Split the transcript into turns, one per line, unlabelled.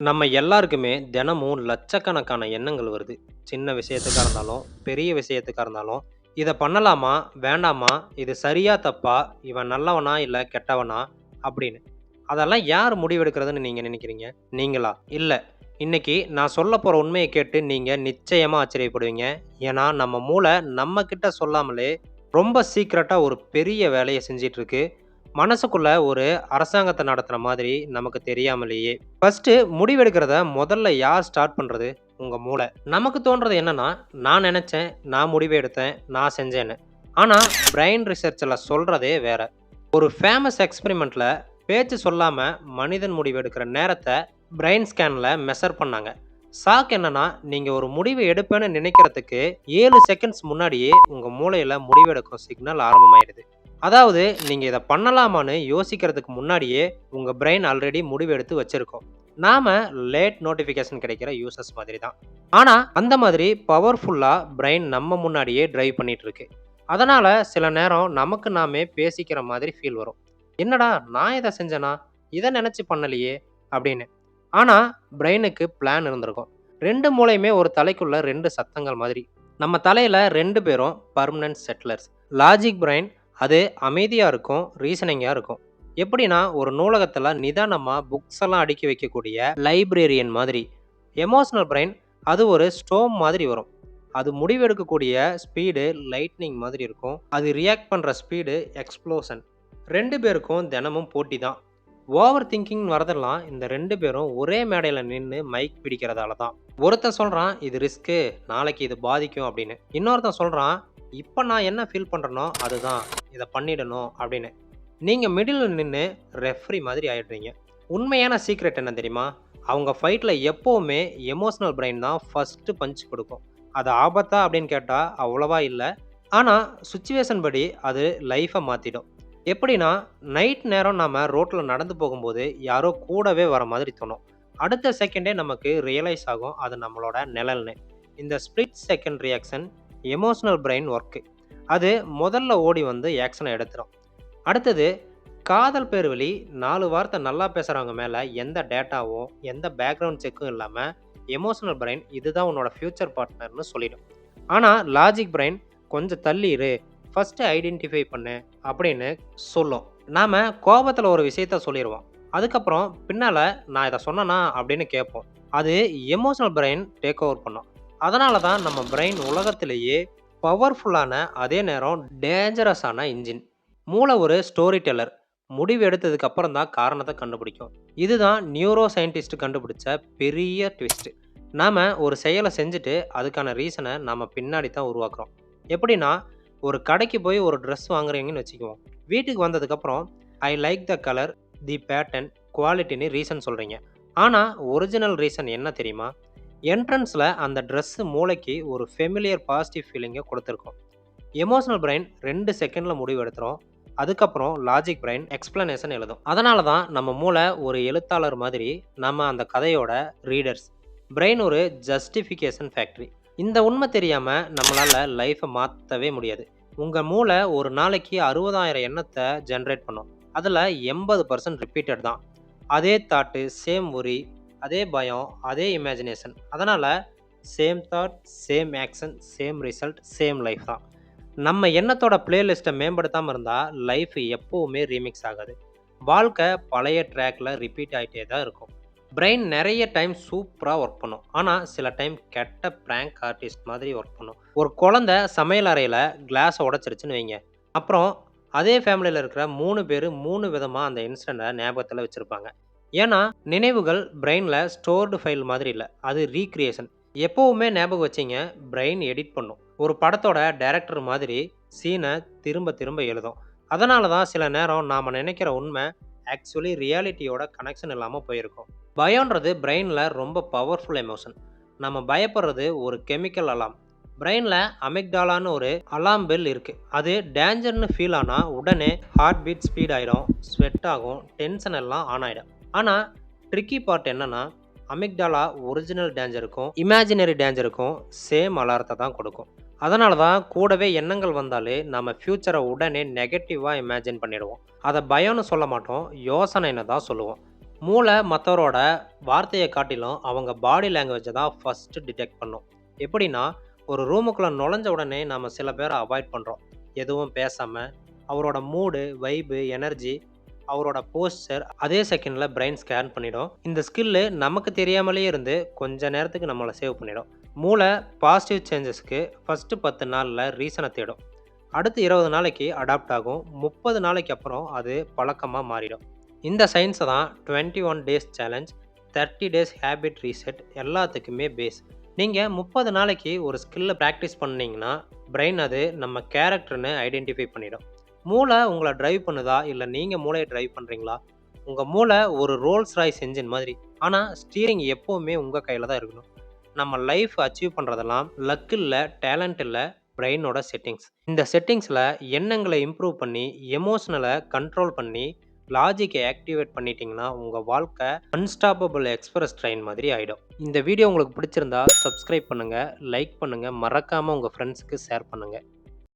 நம்ம எல்லாருக்குமே தினமும் லட்சக்கணக்கான எண்ணங்கள் வருது. சின்ன விஷயத்துக்காக இருந்தாலும், பெரிய விஷயத்துக்காக இருந்தாலும், இதை பண்ணலாமா? வேண்டாமா? இது சரியா? தப்பா? இவன் நல்லவனா? இல்லை கெட்டவனா?" அப்படின்னு. அதெல்லாம் யார் முடிவெடுக்கிறதுன்னு நீங்கள் நினைக்கிறீங்க? நீங்களா? இல்லை இன்னைக்கு நான் சொல்ல போகிற உண்மையை கேட்டு நீங்கள் நிச்சயமாக ஆச்சரியப்படுவீங்க. ஏன்னா, நம்ம மூளை நம்மக்கிட்ட சொல்லாமலே ரொம்ப சீக்கிரட்டாக ஒரு பெரிய வேலையை செஞ்சிட்ருக்கு மனசுக்குள்ள ஒரு அரசாங்கத்தை நடத்துகிற மாதிரி நமக்கு தெரியாமலேயே. ஃபஸ்ட்டு முடிவெடுக்கிறத முதல்ல யார் ஸ்டார்ட் பண்ணுறது உங்கள் மூளை. நமக்கு தோன்றது என்னன்னா, "நான் நினச்சேன் நான் முடிவு எடுத்தேன், நான் செஞ்சேன்னு." ஆனால் பிரெயின் ரிசர்ச்சில் சொல்கிறதே வேற. ஒரு ஃபேமஸ் எக்ஸ்பெரிமெண்ட்டில் பேச்சு சொல்லாமல் மனிதன் முடிவு எடுக்கிற நேரத்தை பிரெயின் ஸ்கேனில் மெஷர் பண்ணாங்க. சாக் என்னன்னா, நீங்கள் ஒரு முடிவு எடுப்பேன்னு நினைக்கிறதுக்கு ஏழு செகண்ட்ஸ் முன்னாடியே உங்கள் மூளையில் முடிவெடுக்கும் சிக்னல் ஆரம்பமாயிடுது. அதாவது, நீங்க இதை பண்ணலாமான்னு யோசிக்கிறதுக்கு முன்னாடியே உங்க பிரெயின் ஆல்ரெடி முடிவு எடுத்து வச்சுருக்கோம் நாம லேட் நோட்டிஃபிகேஷன் கிடைக்கிற யூசர்ஸ் மாதிரி தான். ஆனா, அந்த மாதிரி பவர்ஃபுல்லா பிரெயின் நம்ம முன்னாடியே டிரைவ் பண்ணிட்டு இருக்கு. அதனால சில நேரம் நமக்கு நாமே பேசிக்கிற மாதிரி ஃபீல் வரும். "என்னடா நான் இதை செஞ்சேனா? இதை நினச்சி பண்ணலையே!" அப்படின்னு. ஆனால் பிரெயினுக்கு பிளான் இருந்திருக்கும். ரெண்டு மூளையுமே ஒரு தலைக்குள்ள ரெண்டு சத்தங்கள் மாதிரி. நம்ம தலையில் ரெண்டு பேரும் பர்மனன்ட் செட்டிலர்ஸ். லாஜிக் பிரெயின் அது அமைதியாக இருக்கும், ரீசனிங்காக இருக்கும். எப்படின்னா, ஒரு நூலகத்தில் நிதானமாக புக்ஸ் எல்லாம் அடுக்கி வைக்கக்கூடிய லைப்ரேரியன் மாதிரி. எமோஷனல் பிரெயின் அது ஒரு ஸ்டோம் மாதிரி வரும். அது முடிவெடுக்கக்கூடிய ஸ்பீடு லைட்னிங் மாதிரி இருக்கும். அது ரியாக்ட் பண்ணுற ஸ்பீடு எக்ஸ்ப்ளோஷன். ரெண்டு பேருக்கும் தினமும் போட்டி தான். ஓவர் திங்கிங் வரதெல்லாம் இந்த ரெண்டு பேரும் ஒரே மேடையில் நின்று மைக் பிடிக்கிறதால தான். ஒருத்தன் சொல்கிறான் "இது ரிஸ்க்கு. நாளைக்கு இது பாதிக்கும்." அப்படின்னு. இன்னொருத்தன் சொல்கிறான் இப்போ நான் என்ன ஃபீல் பண்ணுறனோ அதுதான். இதை பண்ணிடணும்." அப்படின்னு. நீங்கள் மிடில் நின்று ரெஃப்ரி மாதிரி ஆயிடுறீங்க. உண்மையான சீக்ரெட் என்ன தெரியுமா? அவங்க ஃபைட்டில் எப்போவுமே எமோஷ்னல் பிரெயின் தான் ஃபர்ஸ்ட்டு பஞ்ச் கொடுக்கும். அது ஆபத்தா அப்படின்னு கேட்டால் அவ்வளவா இல்லை ஆனால் சுச்சுவேஷன் படி அது லைஃப்பை மாற்றிடும் எப்படின்னா, நைட் நேரம் நாம் ரோட்டில் நடந்து போகும்போது யாரோ கூடவே வர மாதிரி தோணும். அடுத்த செகண்டே நமக்கு ரியலைஸ் ஆகும் அது நம்மளோட நிழல்னு. இந்த split second reaction emotional brain work அது முதல்ல ஓடி வந்து ஆக்ஷனை எடுத்துடும் அடுத்தது காதல் பேர் வழி நாலு வார்த்தை நல்லா பேசுகிறவங்க மேலே எந்த டேட்டாவும், எந்த பேக்ரவுண்ட் செக்கும் இல்லாமல் எமோஷனல் பிரெயின் இதுதான் உன்னோட ஃப்யூச்சர் பார்ட்னர்னு சொல்லிடும். ஆனால் லாஜிக் பிரெயின் "கொஞ்சம் தள்ளி இரு. ஐடென்டிஃபை பண்ணு." அப்படின்னு சொல்லும். நாம் கோபத்தில் ஒரு விஷயத்த சொல்லிடுவோம் அதுக்கப்புறம் பின்னால் "நான் இதை சொன்னனா?" அப்படின்னு கேட்போம். அது எமோஷனல் பிரெயின் டேக் ஓவர் பண்ணும். அதனால தான் நம்ம பிரெயின் உலகத்திலேயே பவர்ஃபுல்லான அதே நேரம் டேஞ்சரஸான இன்ஜின். மூளை ஒரு ஸ்டோரி டெல்லர். முடிவு எடுத்ததுக்கு அப்புறம் தான் காரணத்தை கண்டுபிடிக்கும். இதுதான் நியூரோ சயின்டிஸ்ட் கண்டுபிடிச்ச பெரிய ட்விஸ்ட். நாம் ஒரு செயலை செஞ்சுட்டு அதுக்கான ரீசனை நம்ம பின்னாடி தான் உருவாக்குறோம். எப்படின்னா, ஒரு கடைக்கு போய் ஒரு ட்ரெஸ் வாங்குறீங்கன்னு வச்சுக்குவோம். வீட்டுக்கு வந்ததுக்கப்புறம் "I like the colour, the pattern, குவாலிட்டின்னு" reason சொல்கிறீங்க ஆனால் ஒரிஜினல் ரீசன் என்ன தெரியுமா? என்ட்ரன்ஸில் அந்த ட்ரெஸ்ஸு மூளைக்கு ஒரு ஃபெமிலியர் பாசிட்டிவ் ஃபீலிங்கை கொடுத்துருக்கோம் எமோஷனல் பிரெயின் ரெண்டு செகண்டில் முடிவு எடுத்துரும். அதுக்கப்புறம் லாஜிக் பிரெயின் எக்ஸ்பிளனேஷன் எழுதும். அதனால தான் நம்ம மூளை ஒரு எழுத்தாளர் மாதிரி, நம்ம அந்த கதையோட ரீடர்ஸ். பிரெயின் ஒரு ஜஸ்டிஃபிகேஷன் ஃபேக்ட்ரி இந்த உண்மை தெரியாமல் நம்மளால் லைஃப்பை மாற்றவே முடியாது. உங்கள் மூளை ஒரு நாளைக்கு அறுபதாயிரம் எண்ணத்தை ஜென்ரேட் பண்ணும். அதில் எண்பது பர்சன்ட் ரிப்பீட்டட் தான். அதே தாட்டு, சேம் ஒரி அதே பயம், அதே இமேஜினேஷன். அதனால் same thought, same action, same result, same life தான். நம்ம எண்ணத்தோட பிளேலிஸ்ட்டை மேம்படுத்தாமல் இருந்தால் லைஃப் எப்போவுமே ரீமிக்ஸ் ஆகாது. வாழ்க்கை பழைய ட்ராக்ல ரிப்பீட் ஆகிட்டே தான் இருக்கும். பிரெயின் நிறைய டைம் சூப்பராக ஒர்க் பண்ணும். ஆனால் சில டைம் கெட்ட பிராங்க் ஆர்டிஸ்ட் மாதிரி ஒர்க் பண்ணும். ஒரு குழந்தை சமையல் அறையில் கிளாஸை உடச்சிருச்சுன்னு வைங்க. அப்புறம் அதே ஃபேமிலியில் இருக்கிற மூணு பேர் மூணு விதமாக அந்த இன்சிடெண்ட்டை ஞாபகத்தில் வச்சுருப்பாங்க ஏன்னா, நினைவுகள் பிரெயினில் ஸ்டோர்டு ஃபைல் மாதிரி இல்லை அது ரீக்ரியேஷன் எப்போவுமே ஞாபகம் வச்சீங்க, பிரெயின் எடிட் பண்ணும். ஒரு படத்தோட டைரக்டர் மாதிரி சீனை திரும்ப திரும்ப எழுதும். அதனால தான் சில நேரம் நாம் நினைக்கிற உண்மை ஆக்சுவலி ரியாலிட்டியோட கனெக்ஷன் இல்லாமல் போயிருக்கும். பயம்ன்றது பிரெயினில் ரொம்ப பவர்ஃபுல் எமோஷன். நம்ம பயப்படுறது ஒரு கெமிக்கல் அலாம் பிரெயினில் அமிக்டாலான்னு ஒரு அலாம் பெல் இருக்குது அது டேஞ்சர்னு ஃபீல் ஆனால் உடனே ஹார்ட் பீட் ஸ்பீட் ஆகிடும் ஸ்வெட் ஆகும், டென்ஷன் எல்லாம் ஆன் ஆகிடும் ஆனால் ட்ரிக்கி பார்ட் என்னென்னா அமிக்டாலா ஒரிஜினல் டேஞ்சருக்கும், இமேஜினரி டேஞ்சருக்கும் சேம் அலாரத்தை தான் கொடுக்கும். அதனால தான் கூடவே எண்ணங்கள் வந்தாலே நம்ம ஃப்யூச்சரை உடனே நெகட்டிவாக இமேஜின் பண்ணிடுவோம். அதை பயம்னு சொல்ல மாட்டோம். யோசனைன்னு தான் சொல்லுவோம். மூளை மற்றவரோட வார்த்தையை காட்டிலும் அவங்க பாடி லாங்குவேஜை தான் ஃபஸ்ட்டு டிடெக்ட் பண்ணும் எப்படின்னா ஒரு ரூமுக்குள்ளே நுழைஞ்ச உடனே நம்ம சில பேரை அவாய்ட் பண்ணுறோம் எதுவும் பேசாமல் அவரோட மூடு வைபு எனர்ஜி அவரோட போஸ்டர் அதே செகண்டில் பிரெயின் ஸ்கேன் பண்ணிடும். இந்த ஸ்கில்லு நமக்கு தெரியாமலே இருந்து கொஞ்ச நேரத்துக்கு நம்மளை சேவ் பண்ணிடும். மூளை பாசிட்டிவ் சேஞ்சஸ்க்கு ஃபஸ்ட்டு பத்து நாளில் ரீசனை தேடும். அடுத்து இருபது நாளைக்கு அடாப்ட் ஆகும். முப்பது நாளைக்கு அப்புறம் அது பழக்கமாக மாறிடும். இந்த சயின்ஸை தான் twenty one days challenge thirty days habit reset எல்லாத்துக்குமே பேஸ் நீங்கள் முப்பது நாளைக்கு ஒரு ஸ்கில்லை ப்ராக்டிஸ் பண்ணிங்கன்னா பிரெயின் அது நம்ம கேரக்டர்னு ஐடென்டிஃபை பண்ணிடும். மூளை உங்களை டிரைவ் பண்ணுதா? இல்லை நீங்கள் மூளையை டிரைவ் பண்ணுறீங்களா உங்கள் மூளை ஒரு ரோல்ஸ் ராய்ஸ் என்ஜின் மாதிரி. ஆனால் ஸ்டீரிங் எப்போவுமே உங்கள் கையில் தான் இருக்கணும். நம்ம லைஃப் அச்சீவ் பண்ணுறதெல்லாம் லக் இல்லை டேலண்ட் இல்லை பிரெயினோட செட்டிங்ஸ் இந்த செட்டிங்ஸில் எண்ணங்களை இம்ப்ரூவ் பண்ணி எமோஷனலை கண்ட்ரோல் பண்ணி லாஜிக்கை ஆக்டிவேட் பண்ணிட்டீங்கன்னா உங்கள் வாழ்க்கை அன்ஸ்டாப்பபிள் எக்ஸ்பிரஸ் ட்ரெயின் மாதிரி ஆகிடும் இந்த வீடியோ உங்களுக்கு பிடிச்சிருந்தா சப்ஸ்கிரைப் பண்ணுங்கள் லைக் பண்ணுங்கள் மறக்காமல் உங்கள் ஃப்ரெண்ட்ஸுக்கு ஷேர் பண்ணுங்கள்